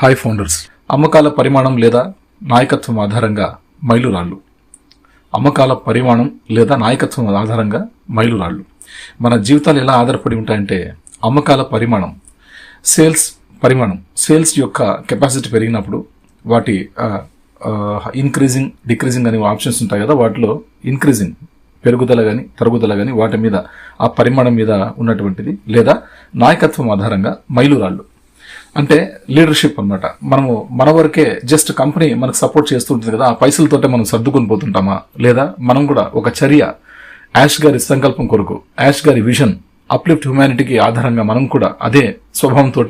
Hi founders అమ్మకాల పరిమాణం లేదా నాయకత్వం ఆధారంగా మైలురాళ్ళు. అమ్మకాల పరిమాణం లేదా నాయకత్వం ఆధారంగా మైలురాళ్ళు. మన జీవితాలు ఎలా ఆధారపడి ఉంటాయంటే అమ్మకాల పరిమాణం సేల్స్ పరిమాణం. సేల్స్ యొక్క కెపాసిటీ పెరిగినప్పుడు వాటి ఇంక్రీజింగ్ డిక్రీజింగ్ అనే ఆప్షన్స్ ఉంటాయి కదా వాటిలో ఇంక్రీజింగ్ పెరుగుదల కానీ తరుగుదల కానీ వాటి మీద ఆ పరిమాణం మీద ఉన్నటువంటిది లేదా నాయకత్వం ఆధారంగా మైలురాళ్ళు. అంటే లీడర్షిప్ అన్నమాట. మనము మన వరకే జస్ట్ కంపెనీ మనకు సపోర్ట్ చేస్తుంటుంది కదా ఆ పైసలతోటే మనం సర్దుకొని పోతుంటామా? లేదా మనం కూడా ఒక చర్య యాష్ గారి సంకల్పం కొరకు యాష్ గారి విజన్ అప్లిఫ్ట్ హ్యుమానిటీకి ఆధారంగా మనం కూడా అదే స్వభావంతో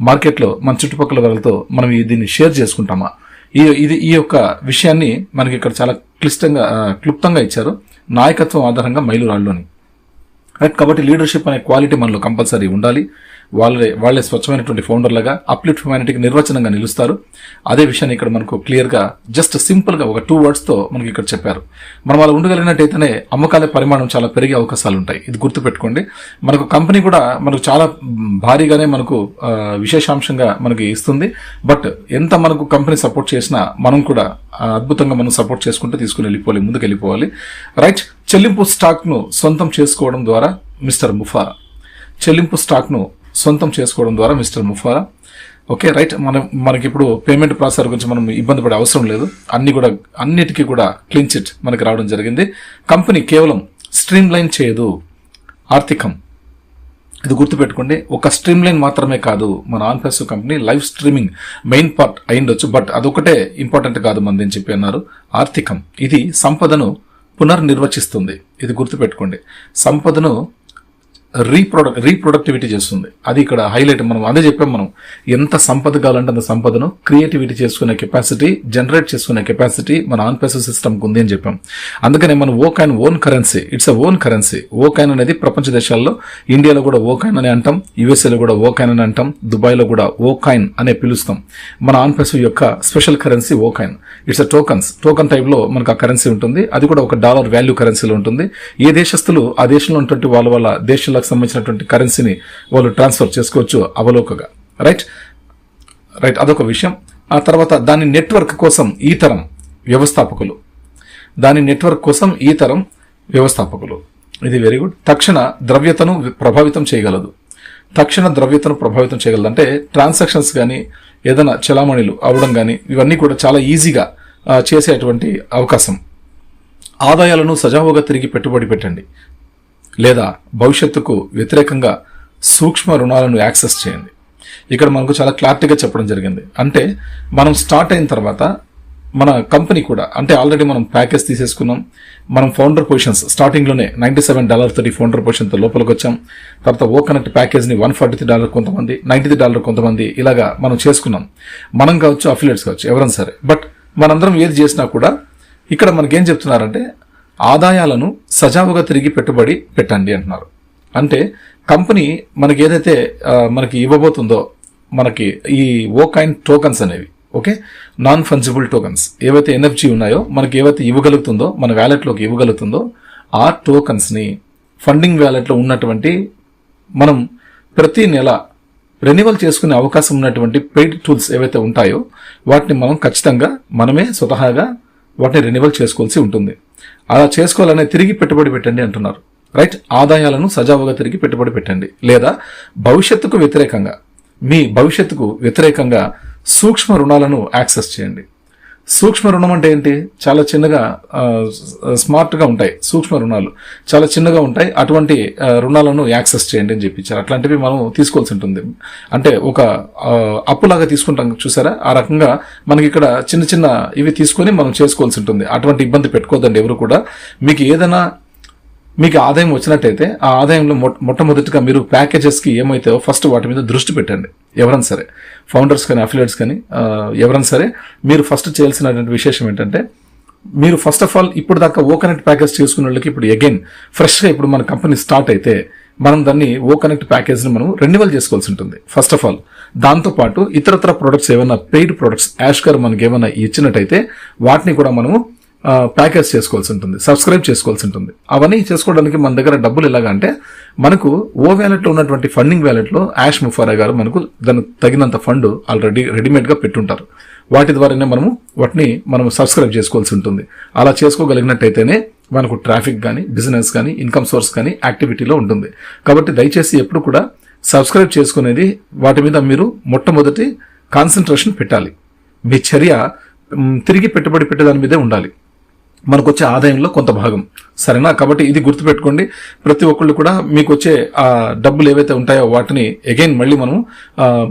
మార్కెట్లో మన చుట్టుపక్కల వాళ్ళతో మనం దీన్ని షేర్ చేసుకుంటామా? ఈ ఇది ఈ యొక్క విషయాన్ని మనకి ఇక్కడ చాలా క్లిష్టంగా క్లుప్తంగా ఇచ్చారు. నాయకత్వం ఆధారంగా మైలురాళ్ళలోని రైట్ కాబట్టి లీడర్షిప్ అనే క్వాలిటీ మనలో కంపల్సరీ ఉండాలి. వాళ్ళే వాళ్ళే స్వచ్ఛమైనటువంటి ఫౌండర్లుగా అప్లిఫ్ట్ హ్యుమానిటీకి నిర్వచనంగా నిలుస్తారు. అదే విషయాన్ని ఇక్కడ మనకు క్లియర్గా జస్ట్ సింపుల్గా ఒక టూ వర్డ్స్తో మనకి ఇక్కడ చెప్పారు. మనం అలా ఉండగలిగినట్టయితేనే అమ్మకాల పరిమాణం చాలా పెరిగే అవకాశాలు ఉంటాయి. ఇది గుర్తుపెట్టుకోండి. మనకు కంపెనీ కూడా మనకు చాలా భారీగానే మనకు విశేషాంశంగా మనకి ఇస్తుంది. బట్ ఎంత మనకు కంపెనీ సపోర్ట్ చేసినా మనం కూడా అద్భుతంగా మనం సపోర్ట్ చేసుకుంటూ తీసుకుని వెళ్ళిపోవాలి ముందుకు వెళ్ళిపోవాలి రైట్ చెల్లింపు స్టాక్ను సొంతం చేసుకోవడం ద్వారా మిస్టర్ ముఫారా. చెల్లింపు స్టాక్ను సొంతం చేసుకోవడం ద్వారా మిస్టర్ ముఫారా. Okay right. మనం మనకి ఇప్పుడు పేమెంట్ ప్రాసెసర్ గురించి మనం ఇబ్బంది పడే అవసరం లేదు. అన్ని కూడా అన్నిటికీ కూడా క్లీన్ చిట్ మనకి రావడం జరిగింది. కంపెనీ కేవలం స్ట్రీమ్ లైన్ చేయదు. ఆర్థికం. ఇది గుర్తుపెట్టుకోండి. ఒక స్ట్రీమ్ లైన్ మాత్రమే కాదు మన ఆన్ఫెస్ company live streaming main part అయిండొచ్చు but అదొకటే ఇంపార్టెంట్ కాదు మంది అని చెప్పి అన్నారు. ఆర్థికం. ఇది సంపదను పునర్నిర్వచిస్తుంది. ఇది గుర్తుపెట్టుకోండి. సంపదను రీప్రొడక్ట్ రీప్రొడక్టివిటీ చేస్తుంది. అది ఇక్కడ హైలైట్ మనం అదే చెప్పాం మనం. ఎంత సంపద కావాలంటే అంత సంపదను క్రియేటివిటీ చేసుకునే కెపాసిటీ జనరేట్ చేసుకునే కెపాసిటీ మన ఆన్ పేసర్ సిస్టమ్ ఉంది అని చెప్పాం. అందుకనే మనం O coin own currency it's a own currency O coin అనేది ప్రపంచ దేశాల్లో ఇండియాలో కూడా ఓ కాయిన్ అని అంటాం యుఎస్ఏలో కూడా ఓ కాయిన్ అని అంటాం దుబాయ్లో కూడా ఓ కాయిన్ అనే పిలుస్తాం. మన ఆన్ యొక్క special currency O coin it's a tokens token టైప్లో మనకు ఆ కరెన్సీ ఉంటుంది. అది కూడా ఒక డాలర్ వాల్యూ కరెన్సీలో ఉంటుంది. ఏ దేశస్తులు ఆ దేశంలో ఉన్నటువంటి వాళ్ళ వాళ్ళ దేశాలకు సంబంధించినటువంటి కరెన్సీని వాళ్ళు ట్రాన్స్ఫర్ చేసుకోవచ్చు అవలోకగా. రైట్ రైట్ అదొక విషయం. ఆ తర్వాత దాని నెట్వర్క్ కోసం ఈ తరం వ్యవస్థాపకులు. దాని నెట్వర్క్ కోసం ఈ తరం వ్యవస్థాపకులు. ఇది వెరీ గుడ్ తక్షణ ద్రవ్యతను ప్రభావితం చేయగలదు. తక్షణ ద్రవ్యతను ప్రభావితం చేయగలదు అంటే ట్రాన్సాక్షన్స్ కానీ ఏదైనా చలామణిలు అవడం కానీ ఇవన్నీ కూడా చాలా ఈజీగా చేసేటువంటి అవకాశం. ఆదాయాలను సజావుగా తిరిగి పెట్టుబడి పెట్టండి. లేదా భవిష్యత్తుకు వ్యతిరేకంగా సూక్ష్మ రుణాలను యాక్సెస్ చేయండి. ఇక్కడ మనకు చాలా క్లారిటీగా చెప్పడం జరిగింది. అంటే మనం స్టార్ట్ అయిన తర్వాత మన కంపెనీ కూడా అంటే ఆల్రెడీ మనం ప్యాకేజ్ తీసేసుకున్నాం. మనం ఫౌండర్ పొజిషన్స్ స్టార్టింగ్లోనే నైంటీ నైన్టీ సెవెన్ డాలర్ తోటి ఫౌండర్ పొజిషన్తో లోపలికి వచ్చాం. తర్వాత ఓ కనెక్ట్ ప్యాకేజ్ని వన్ ఫార్టీ త్రీ డాలర్ కొంతమంది నైన్టీ డాలర్ కొంతమంది ఇలాగా మనం చేసుకున్నాం. మనం కావచ్చు అఫిలియట్స్ కావచ్చు ఎవరైనా సరే. బట్ మనందరం ఏది చేసినా కూడా ఇక్కడ మనకేం చెప్తున్నారంటే ఆదాయాలను సజావుగా తిరిగి పెట్టుబడి పెట్టండి అంటున్నారు. అంటే కంపెనీ మనకి ఏదైతే మనకి ఇవ్వబోతుందో మనకి ఈ ఓ కైండ్ టోకన్స్ అనేవి ఓకే? Non fungible tokens. ఏవైతే ఎన్ఎఫ్జీ ఉన్నాయో మనకి ఏవైతే ఇవ్వగలుగుతుందో మన వ్యాలెట్లోకి ఇవ్వగలుగుతుందో ఆ టోకన్స్ని ఫండింగ్ వ్యాలెట్లో ఉన్నటువంటి మనం ప్రతి నెల రెన్యువల్ చేసుకునే అవకాశం ఉన్నటువంటి పెయిడ్ టూల్స్ ఏవైతే ఉంటాయో వాటిని మనం ఖచ్చితంగా మనమే స్వతహాగా వాటిని రెన్యువల్ చేసుకోవాల్సి ఉంటుంది. అలా చేసుకోవాలనే తిరిగి పెట్టుబడి పెట్టండి అంటున్నారు. రైట్? ఆదాయాలను సజావుగా తిరిగి పెట్టుబడి పెట్టండి. లేదా భవిష్యత్తుకు వ్యతిరేకంగా మీ భవిష్యత్తుకు వ్యతిరేకంగా సూక్ష్మ రుణాలను యాక్సెస్ చేయండి. సూక్ష్మ రుణం అంటే ఏంటి? చాలా చిన్నగా స్మార్ట్గా ఉంటాయి సూక్ష్మ రుణాలు. చాలా చిన్నగా ఉంటాయి. అటువంటి రుణాలను యాక్సెస్ చేయండి అని చెప్పించారు అట్లాంటివి మనం తీసుకోవాల్సి ఉంటుంది. అంటే ఒక అప్పులాగా తీసుకుంటాం చూసారా? ఆ రకంగా మనకి ఇక్కడ చిన్న చిన్న ఇవి తీసుకొని మనం చేసుకోవాల్సి ఉంటుంది. అటువంటి ఇబ్బంది పెట్టుకోదండి ఎవరు కూడా. మీకు ఏదైనా మీకు ఆదాయం వచ్చినట్టయితే ఆ ఆదాయంలో మొ మొట్టమొదటిగా మీరు ప్యాకేజెస్కి ఏమైతే ఫస్ట్ వాటి మీద దృష్టి పెట్టండి. ఎవరైనా సరే ఫౌండర్స్ కానీ అఫిలియేట్స్ కానీ ఎవరైనా సరే మీరు ఫస్ట్ చేయాల్సినటువంటి విశేషం ఏంటంటే మీరు ఫస్ట్ ఆఫ్ ఆల్ ఇప్పుడు దాకా ఓ కనెక్ట్ ప్యాకేజ్ చేసుకున్న వాళ్ళకి ఇప్పుడు అగైన్ ఫ్రెష్గా ఇప్పుడు మన కంపెనీ స్టార్ట్ అయితే మనం దాన్ని ఓ కనెక్ట్ మనం రెన్యువల్ చేసుకోవాల్సి ఉంటుంది. ఫస్ట్ ఆఫ్ ఆల్ దాంతో పాటు ప్రొడక్ట్స్ ఏమైనా పెయిడ్ ప్రొడక్ట్స్ యాష్ గారు మనకి ఏమైనా ఇచ్చినట్టయితే వాటిని కూడా మనము ప్యాకేజ్ చేసుకోవాల్సి ఉంటుంది సబ్స్క్రైబ్ చేసుకోవాల్సి ఉంటుంది. అవన్నీ చేసుకోవడానికి మన దగ్గర డబ్బులు ఎలాగంటే అంటే మనకు ఓ వ్యాలెట్లో ఉన్నటువంటి ఫండింగ్ వ్యాలెట్లో యాష్ ముఫారా గారు మనకు దానికి తగినంత ఫండ్ ఆల్రెడీ రెడీమేడ్గా పెట్టుంటారు. వాటి ద్వారానే మనము వాటిని మనం సబ్స్క్రైబ్ చేసుకోవాల్సి ఉంటుంది. అలా చేసుకోగలిగినట్టయితేనే మనకు ట్రాఫిక్ కానీ బిజినెస్ కానీ ఇన్కమ్ సోర్స్ కానీ యాక్టివిటీలో ఉంటుంది. కాబట్టి దయచేసి ఎప్పుడు కూడా సబ్స్క్రైబ్ చేసుకునేది వాటి మీద మీరు మొట్టమొదటి కాన్సన్ట్రేషన్ పెట్టాలి. మీ చర్య తిరిగి పెట్టుబడి పెట్టేదాని మీదే ఉండాలి. మనకు వచ్చే ఆదాయంలో కొంత భాగం. సరేనా? కాబట్టి ఇది గుర్తుపెట్టుకోండి. ప్రతి ఒక్కళ్ళు కూడా మీకు వచ్చే ఆ డబ్బులు ఏవైతే ఉంటాయో వాటిని అగైన్ మళ్ళీ మనం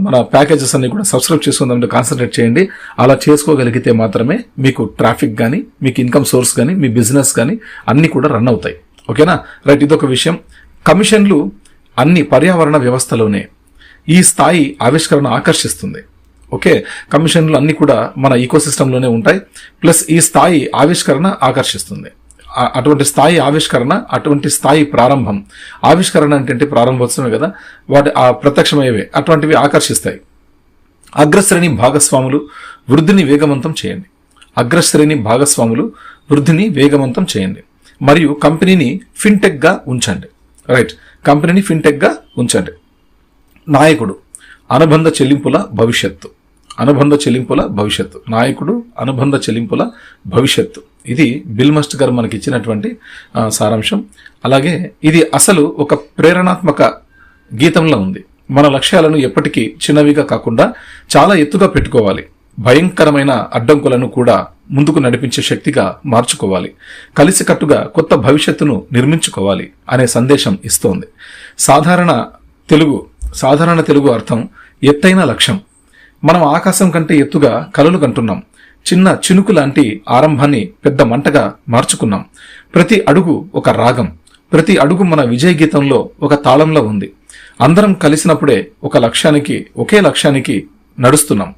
మన ప్యాకేజెస్ అన్ని కూడా సబ్స్క్రైబ్ చేసుకుందాం కాన్సన్ట్రేట్ చేయండి. అలా చేసుకోగలిగితే మాత్రమే మీకు ట్రాఫిక్ కానీ మీకు ఇన్కమ్ సోర్స్ కానీ మీ బిజినెస్ కానీ అన్ని కూడా రన్ అవుతాయి. ఓకేనా? రైట్ ఇదొక విషయం. కమిషన్లు అన్ని పర్యావరణ వ్యవస్థలోనే ఈ స్థాయి ఆవిష్కరణ ఆకర్షిస్తుంది. ఓకే? కమిషన్లు అన్ని కూడా మన ఈకో ఉంటాయి. ప్లస్ ఈ స్థాయి ఆవిష్కరణ ఆకర్షిస్తుంది. అటువంటి స్థాయి ఆవిష్కరణ అటువంటి స్థాయి ప్రారంభం. ఆవిష్కరణ అంటే ప్రారంభోత్సవమే కదా. వాటి ఆ ప్రత్యక్షమయ్యేవే. అటువంటివి ఆకర్షిస్తాయి. అగ్రశ్రేణి భాగస్వాములు వృద్ధిని వేగవంతం చేయండి. అగ్రశ్రేణి భాగస్వాములు వృద్ధిని వేగవంతం చేయండి. మరియు కంపెనీని ఫిన్టెక్గా ఉంచండి. రైట్. కంపెనీని ఫిన్టెక్గా ఉంచండి. నాయకుడు. అనుబంధ చెల్లింపుల భవిష్యత్తు. అనుబంధ చెల్లింపుల భవిష్యత్తు. నాయకుడు అనుబంధ చెల్లింపుల భవిష్యత్తు. ఇది బిల్ మస్ట్ గారు మనకి ఇచ్చినటువంటి సారాంశం. అలాగే ఇది అసలు ఒక ప్రేరణాత్మక గీతంలో ఉంది. మన లక్ష్యాలను ఎప్పటికీ చిన్నవిగా కాకుండా చాలా ఎత్తుగా పెట్టుకోవాలి. భయంకరమైన అడ్డంకులను కూడా ముందుకు నడిపించే శక్తిగా మార్చుకోవాలి. కలిసికట్టుగా కొత్త భవిష్యత్తును నిర్మించుకోవాలి అనే సందేశం ఇస్తోంది. సాధారణ తెలుగు సాధారణ తెలుగు అర్థం ఎత్తైన లక్ష్యం. మనం ఆకాశం కంటే ఎత్తుగా కలలు కంటున్నాం. చిన్న చినుకు లాంటి ఆరంభాన్ని పెద్ద మంటగా మార్చుకున్నాం. ప్రతి అడుగు ఒక రాగం. ప్రతి అడుగు మన విజయ గీతంలో ఒక తాళంలో ఉంది. అందరం కలిసినప్పుడే ఒక లక్ష్యానికి ఒకే లక్ష్యానికి నడుస్తున్నాం.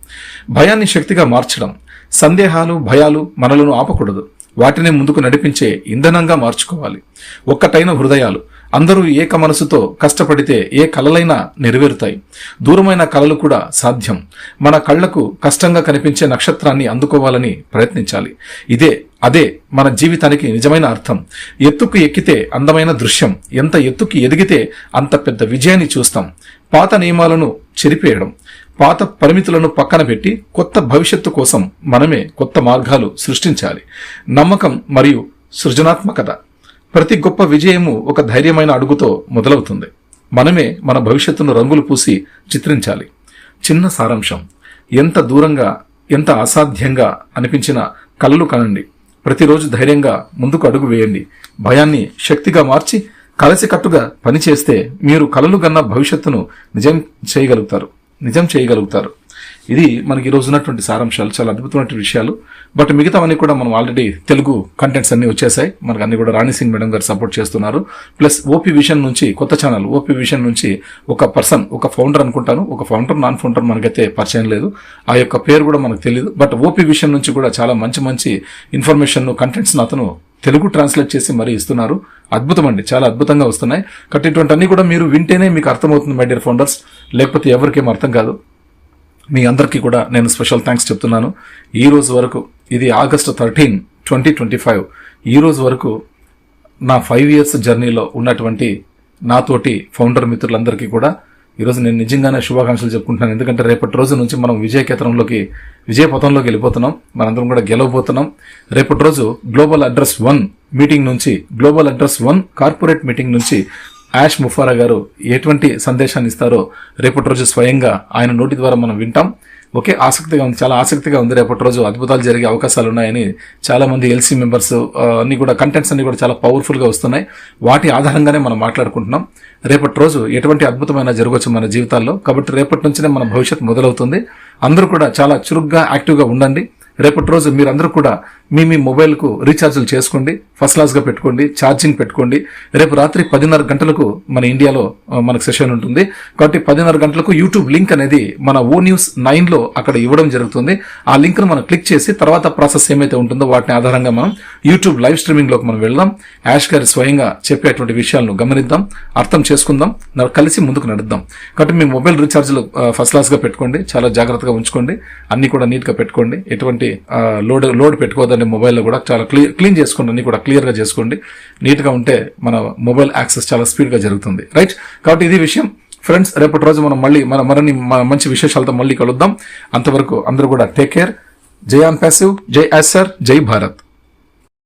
భయాన్ని శక్తిగా మార్చడం. సందేహాలు భయాలు మనలను ఆపకూడదు. వాటిని ముందుకు నడిపించే ఇంధనంగా మార్చుకోవాలి. ఒక్కటైన హృదయాలు. అందరూ ఏక మనసుతో కష్టపడితే ఏ కలలైనా నెరవేరుతాయి. దూరమైన కలలు కూడా సాధ్యం. మన కళ్ళకు కష్టంగా కనిపించే నక్షత్రాన్ని అందుకోవాలని ప్రయత్నించాలి. ఇదే అదే మన జీవితానికి నిజమైన అర్థం. ఎత్తుకు ఎక్కితే అందమైన దృశ్యం. ఎంత ఎత్తుకి ఎదిగితే అంత పెద్ద విజయాన్ని చూస్తాం. పాత నియమాలను చెరిపేయడం. పాత పరిమితులను పక్కన పెట్టి కొత్త భవిష్యత్తు కోసం మనమే కొత్త మార్గాలు సృష్టించాలి. నమ్మకం మరియు సృజనాత్మకత. ప్రతి గొప్ప విజయము ఒక ధైర్యమైన అడుగుతో మొదలవుతుంది. మనమే మన భవిష్యత్తును రంగులు పూసి చిత్రించాలి. చిన్న సారాంశం. ఎంత దూరంగా ఎంత అసాధ్యంగా అనిపించిన కలలు కనండి. ప్రతిరోజు ధైర్యంగా ముందుకు అడుగు వేయండి. భయాన్ని శక్తిగా మార్చి కలిసికట్టుగా పనిచేస్తే మీరు కలలు కన్నా భవిష్యత్తును నిజం చేయగలుగుతారు. నిజం చేయగలుగుతారు. ఇది మనకి ఈ ఉన్నటువంటి సారాంశాలు చాలా అద్భుతమైన విషయాలు. బట్ మిగతావన్నీ కూడా మనం ఆల్రెడీ తెలుగు కంటెంట్స్ అన్ని వచ్చేసాయి. మనకు అన్ని కూడా రాణి సింగ్ మేడం గారు సపోర్ట్ చేస్తున్నారు. ప్లస్ ఓపీ విషన్ నుంచి కొత్త ఛానల్ ఓపీ విషన్ నుంచి ఒక పర్సన్ ఒక ఫౌండర్ అనుకుంటాను. ఒక ఫౌండర్ నాన్ ఫౌండర్ మనకైతే పరిచయం లేదు. ఆ యొక్క పేరు కూడా మనకు తెలియదు బట్ ఓపీ విషన్ నుంచి కూడా చాలా మంచి మంచి ఇన్ఫర్మేషన్ కంటెంట్స్ అతను తెలుగు ట్రాన్స్లేట్ చేసి మరీ ఇస్తున్నారు. అద్భుతం అండి చాలా అద్భుతంగా వస్తున్నాయి. కాబట్టి ఇటువంటి అన్ని కూడా మీరు వింటేనే మీకు అర్థమవుతుంది మై డియర్ ఫౌండర్స్ లేకపోతే ఎవరికేం అర్థం కాదు. మీ అందరికీ కూడా నేను స్పెషల్ థ్యాంక్స్ చెప్తున్నాను. ఈ రోజు వరకు ఇది August thirteen twenty twenty five. ఈ రోజు వరకు నా ఫైవ్ ఇయర్స్ జర్నీలో ఉన్నటువంటి నాతోటి ఫౌండర్ మిత్రులందరికీ కూడా ఈరోజు నేను నిజంగానే శుభాకాంక్షలు చెప్పుకుంటున్నాను. ఎందుకంటే రేపటి రోజు నుంచి మనం విజయకేతనంలోకి విజయపథంలోకి వెళ్ళిపోతున్నాం. మనందరం కూడా గెలవబోతున్నాం. రేపటి రోజు గ్లోబల్ అడ్రస్ వన్ మీటింగ్ నుంచి global address one corporate meeting నుంచి యాష్ ముఫారా గారు ఎటువంటి సందేశాన్ని ఇస్తారో రేపటి రోజు స్వయంగా ఆయన నోటి ద్వారా మనం వింటాం. ఓకే ఆసక్తిగా ఉంది చాలా ఆసక్తిగా ఉంది రేపటి రోజు. అద్భుతాలు జరిగే అవకాశాలు ఉన్నాయని చాలా మంది ఎల్సీ మెంబర్స్ అన్ని కూడా కంటెంట్స్ అన్ని కూడా చాలా పవర్ఫుల్గా వస్తున్నాయి. వాటి ఆధారంగానే మనం మాట్లాడుకుంటున్నాం. రేపటి రోజు ఎటువంటి అద్భుతమైన జరగవచ్చు మన జీవితాల్లో? కాబట్టి రేపటి నుంచినే మన భవిష్యత్తు మొదలవుతుంది. అందరూ కూడా చాలా చురుగ్గా యాక్టివ్గా ఉండండి. రేపటి రోజు మీరందరూ కూడా మీ మీ మొబైల్కు రీఛార్జ్లు చేసుకోండి ఫస్ట్ క్లాస్గా పెట్టుకోండి ఛార్జింగ్ పెట్టుకోండి. రేపు రాత్రి పదిన్నర గంటలకు మన ఇండియాలో మనకు సెషన్ ఉంటుంది. కాబట్టి పదిన్నర గంటలకు యూట్యూబ్ లింక్ అనేది మన ఓ న్యూస్ నైన్లో అక్కడ ఇవ్వడం జరుగుతుంది. ఆ లింక్ను మనం క్లిక్ చేసి తర్వాత ప్రాసెస్ ఏమైతే ఉంటుందో వాటిని ఆధారంగా మనం యూట్యూబ్ లైవ్ స్ట్రీమింగ్లోకి మనం వెళ్దాం. యాష్ గారి స్వయంగా చెప్పేటువంటి విషయాలను గమనిద్దాం అర్థం చేసుకుందాం కలిసి ముందుకు నడుద్దాం. కాబట్టి మీ మొబైల్ రీఛార్జ్లు ఫస్ట్ క్లాస్గా పెట్టుకోండి చాలా జాగ్రత్తగా ఉంచుకోండి అన్ని కూడా నీట్గా పెట్టుకోండి. ఎటువంటి ఆ, లోడ్ లోడ్ పెట్టుకోదండి మొబైల్లో కూడా. చాలా క్లియర్ క్లీన్ చేసుకోండి అన్ని కూడా క్లియర్గా చేసుకోండి. నీట్గా ఉంటే మన మొబైల్ యాక్సెస్ చాలా స్పీడ్గా జరుగుతుంది. రైట్? కాబట్టి ఇది విషయం. ఫ్రెండ్స్ రేపటి రోజు మనం మళ్ళీ మన మరిన్ని మంచి విశేషాలతో మళ్ళీ కలుద్దాం. అంతవరకు అందరూ కూడా టేక్ కేర్. జై ఆన్ ప్యాసివ్. జై యాసర్ జై భారత్.